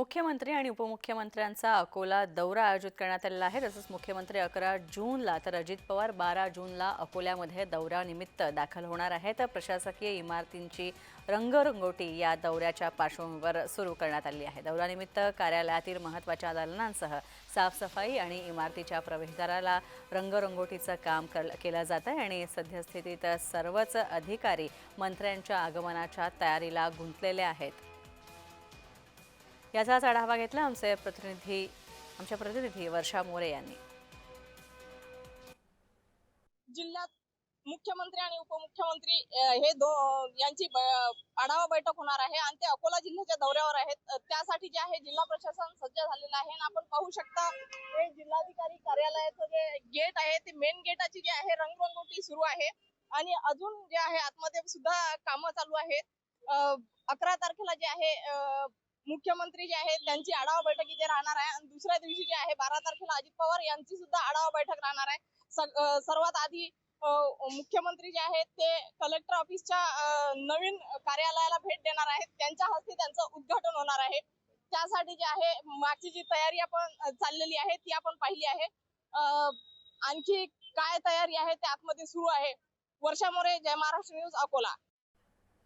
मुख्यमंत्री आणि उपमुख्यमंत्र्यांचा अकोला दौरा आयोजित करण्यात आलेला आहे. तसंच मुख्यमंत्री अकरा जूनला तर अजित पवार बारा जूनला अकोल्यामध्ये दौऱ्यानिमित्त दाखल होणार आहेत. प्रशासकीय इमारतींची रंगरंगोटी या दौऱ्याच्या पार्श्वभूमीवर सुरू करण्यात आली आहे. दौऱ्यानिमित्त कार्यालयातील महत्त्वाच्या दालनांसह साफसफाई आणि इमारतीच्या प्रवेशद्वाराला रंगरंगोटीचं काम कर- केलं जात आहे आणि सद्यस्थितीत सर्वच अधिकारी मंत्र्यांच्या आगमनाच्या तयारीला गुंतलेले आहेत. याचाच आढावा घेतला आमचे प्रतिनिधी आमच्या प्रतिनिधी वर्षा मोरे यांनी. जिल्ह्यात मुख्यमंत्री आणि उपमुख्यमंत्री हे दो यांची आढावा बैठक होणार आहे आणि ते अकोला जिल्ह्याच्या दौऱ्यावर आहेत. त्यासाठी जे आहे जिल्हा प्रशासन सज्ज झालेलं आहे आणि आपण पाहू शकता हे जिल्हाधिकारी कार्यालयाचं जे गेट आहे ते मेन गेटाची जी आहे रंगरंगोटी सुरू आहे. आणि अजून जे आहे आतमध्ये सुद्धा कामं चालू आहेत. अकरा तारखेला जे आहे मुख्यमंत्री जे आहेत त्यांची आढावा बैठक इथे राहणार आहे. आणि दुसऱ्या दिवशी जे आहे बारा तारखेला अजित पवार यांची सुद्धा आढावा बैठक राहणार आहे. सर्वात आधी मुख्यमंत्री जे आहेत ते कलेक्टर ऑफिसच्या नवीन कार्यालयाला भेट देणार आहेत. त्यांच्या हस्ते त्यांचं उद्घाटन होणार आहे. त्यासाठी जे आहे मागची जी तयारी आपण चाललेली आहे ती आपण पाहिली आहे. आणखी काय तयारी आहे ते आतमध्ये सुरू आहे. वर्षा मोरे जय महाराष्ट्र न्यूज अकोला.